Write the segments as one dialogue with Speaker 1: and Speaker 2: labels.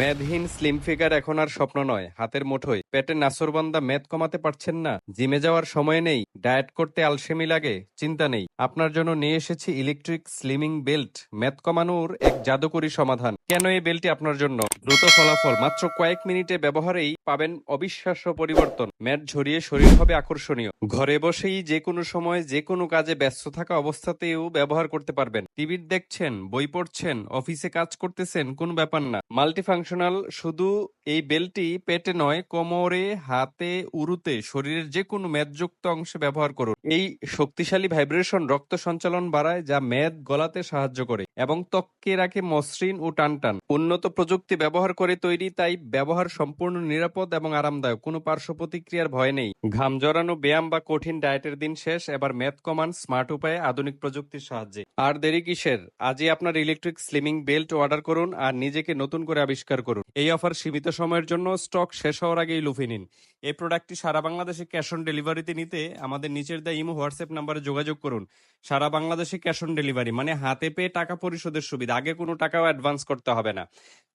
Speaker 1: মেদহীন slim figure এখন আর স্বপ্ন নয়, হাতের মুঠোয়। পেটে নাসরবান্দা মেদ কমাতে পারছেন না, জিমে যাওয়ার সময় নেই, ডায়েট করতে আলসেমি লাগে, চিন্তা নেই। আপনার জন্য নিয়ে এসেছি ইলেকট্রিক স্লিমিং বেল্ট মেদ কমানোর এক জাদুকরী সমাধান। কেন এই বেল্টটি আপনার জন্য? দ্রুত ফলাফল, মাত্র কয়েক মিনিটে ব্যবহারেই পাবেন অবিশ্বাস্য পরিবর্তন। ম্যাট ঝরিয়ে শরীর হবে আকর্ষণীয়। ঘরে বসেই যে কোনো সময় যে কোনো কাজে ব্যস্ত থাকা অবস্থাতেও ব্যবহার করতে পারবেন। টিভি দেখছেন, বই পড়ছেন, অফিসে কাজ করতেছেন, কোনো ব্যাপার না। মাল্টিফাংশনাল, শুধু এই বেলটি পেটে নয়, কোমরে, হাতে, উরুতে, শরীরের যে কোনো মেদযুক্ত অংশে ব্যবহার করুন। এই শক্তিশালী ভাইব্রেশন রক্ত সঞ্চালন বাড়ায়, যা মেদ গলাতে সাহায্য করে এবং ত্বককে রাখে মসৃণ ও টানটান। উন্নত প্রযুক্তি ব্যবহার করে তৈরি, তাই ব্যবহার সম্পূর্ণ নিরাপদ এবং আরামদায়ক। কোনো পার্শ্ব প্রতিক্রিয়ার ভয় নেই। ঘাম জড়ানো, ব্যায়াম বা কঠিন ডায়েটের দিন শেষ, এবার মেদ কমান স্মার্ট উপায়ে আধুনিক প্রযুক্তির সাহায্যে। আর দেরি কিসের? আজই আপনার ইলেকট্রিক স্লিমিং বেল্ট অর্ডার করুন আর নিজেকে নতুন করে আবিষ্কার করুন। এই অফার সীমিত সময়ের জন্য স্টক শেষ হওয়ার আগেই লুফে নিন। এই প্রোডাক্টটি সারা বাংলাদেশে ক্যাশ অন ডেলিভারিতে নিতে আমাদের নিচের দেওয়া ইমো, হোয়াটসঅ্যাপ নাম্বারে যোগাযোগ করুন। সারা বাংলাদেশে ক্যাশ অন ডেলিভারি মানে হাতে পেয়ে টাকা পরিশোধের সুবিধা। আগে কোনো টাকাও অ্যাডভান্স করতে হবে না।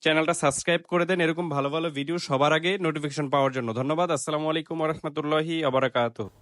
Speaker 1: চ্যানেলটা সাবস্ক্রাইব করে দেন, এরকম ভালো ভালো ভিডিও সবার আগে নোটিফিকেশন পাওয়ার জন্য। ধন্যবাদ, আসসালামু আলাইকুম রহমতুল্লাহি আবরাকাত